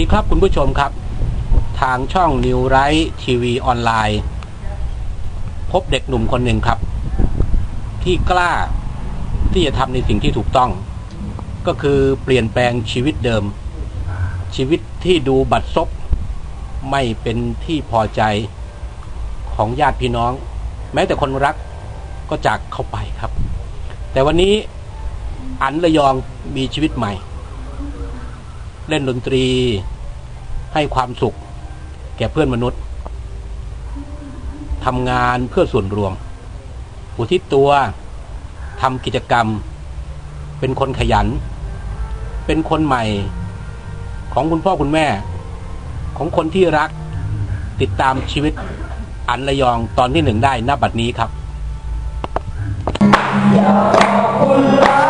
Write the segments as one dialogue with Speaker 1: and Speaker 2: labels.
Speaker 1: สวัสดีครับคุณผู้ชมครับ ทางช่องนิวไรทีวีออนไลน์ พบเด็กหนุ่มคนหนึ่งครับ ที่กล้าที่จะทำในสิ่งที่ถูกต้อง ก็คือเปลี่ยนแปลงชีวิตเดิม ชีวิตที่ดูบัดซบไม่เป็นที่พอใจของญาติพี่น้อง แม้แต่คนรักก็จากเข้าไปครับ แต่วันนี้อันระยองมีชีวิตใหม่ เล่นดนตรี ให้ความสุข แก่เพื่อนมนุษย์ทำงานเพื่อส่วนรวม อุทิศตัวทำกิจกรรม เป็นคนขยัน เป็นคนใหม่ ของคุณพ่อคุณแม่ ของคนที่รัก ติดตามชีวิตอันระยองตอนที่หนึ่งได้ณบัดนี้ครับ
Speaker 2: ผ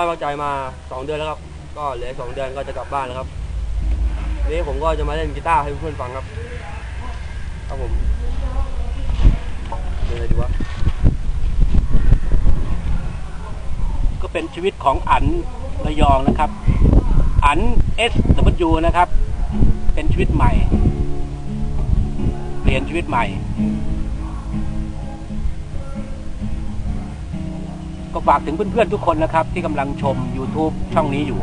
Speaker 2: อยู่บ้านพักใจมาสองเดือนแล้วครับ ก็เหลือสองเดือนก็จะกลับบ้านแล้วครับวันนี้ผมก็จะมาเล่นกีตาร์ให้เพื่อนฟังครับ ครับผมเป็นอะไรดีวะ
Speaker 1: ก็เป็นชีวิตของอันระยองนะครับ อัน S W นะครับ เป็นชีวิตใหม่ เปลี่ยนชีวิตใหม่ ก็ฝากถึงเพื่อนๆทุกคนนะครับ ที่กำลังชม YouTube ช่องนี้อยู่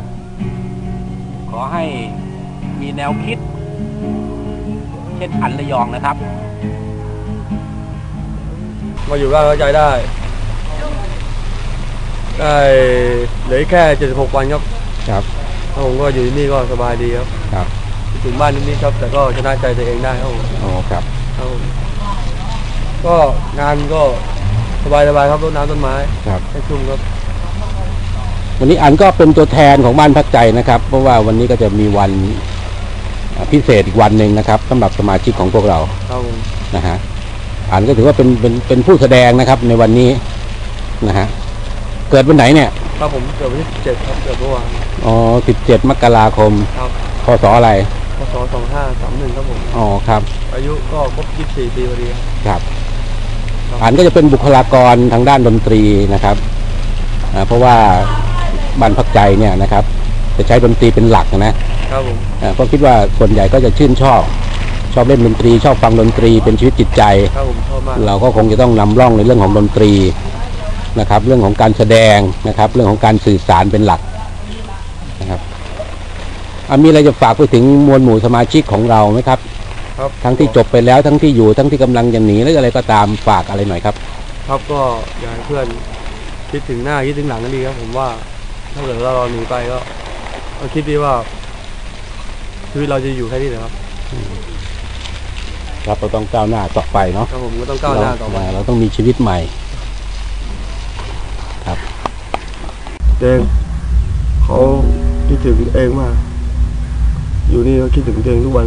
Speaker 1: ขอให้มีแนวคิด เช่นอันระยองนะครับ
Speaker 2: มาอยู่บ้านพักใจได้ ได้เหลือแค่เจ็ดสิบหกวันครับ
Speaker 1: ครับ
Speaker 2: แล้วผมก็อยู่ที่นี่ก็สบายดีครับ
Speaker 1: ครับ
Speaker 2: คิดถึงบ้านนิดๆครับ แต่ก็ชนะใจตัวเองได้ครับผม
Speaker 1: อ๋อครับ
Speaker 2: ครับผมก็งานก็ สบายๆครับรดน้ำต้นไม้
Speaker 1: ครับ
Speaker 2: ให้ชุ่มครับ
Speaker 1: วันนี้อันก็เป็นตัวแทนของบ้านพักใจนะครับ เพราะว่าวันนี้ก็จะมีวันอ่าพิเศษอีกวันหนึ่งนะครับสำหรับสมาชิกของพวกเรา
Speaker 2: ครับผม
Speaker 1: นะฮะอันก็ถือว่าเป็นเป็นเป็นผู้แสดงนะครับ ในวันนี้นะฮะเกิดวันไหนเนี่ย
Speaker 2: ครับผมเกิดวันที่เจ็ดครับเกิดเมื่อวาน
Speaker 1: อ๋อสิบเจ็ดมกราคม
Speaker 2: ครับ
Speaker 1: พศอะไร
Speaker 2: พศสองห้าสามหนึ่งครับผม
Speaker 1: อ๋อครับ
Speaker 2: อายุก็ครบยี่สิบสี่ปีพอดีครับ
Speaker 1: ครับอันก็จะเป็นบุคลากรทางด้านดนตรีนะครับอ่าเพราะว่าบ้านพักใจเนี่ยนะครับ จะใช้ดนตรีเป็นหลักนะครับ
Speaker 2: ผม
Speaker 1: อ่าก็คิดว่าส่วนใหญ่ก็จะชื่นชอบ ชอบเล่นดนตรี ชอบฟังดนตรีเป็นชีวิตจิตใจ
Speaker 2: ครับผมชอบมาก
Speaker 1: เราก็คงจะต้องนำร่องในเรื่องของดนตรีนะครับ เรื่องของการแสดงนะครับ เรื่องของการสื่อสารเป็นหลักนะครับอะมีอะไรจะฝากไปถึงมวลหมู่สมาชิกของเราไหมครับ
Speaker 2: ครับ
Speaker 1: ทั้งที่จบไปแล้วทั้งที่อยู่ทั้งที่กำลังจะหนีหรืออะไรก็ตามฝากอะไรหน่อยครับ
Speaker 2: ครับก็อยากให้เพื่อนคิดถึงหน้าคิดถึงหลังกันดีครับ ผมว่าถ้าเกิดว่าเราหนีไปก็ก็คิดดีว่าชีวิตเราจะอยู่แค่นี้นะครับ
Speaker 1: ครับเราต้องก้าวหน้าต่อไปเนาะ
Speaker 2: ครับผมก็ต้องก้าวหน้าต่อไป
Speaker 1: เราเราต้องมีชีวิตใหม่ ครับ
Speaker 2: เดงเขาคิดถึงเองมาก อยู่นี่ก็คิดถึงเดงทุกวัน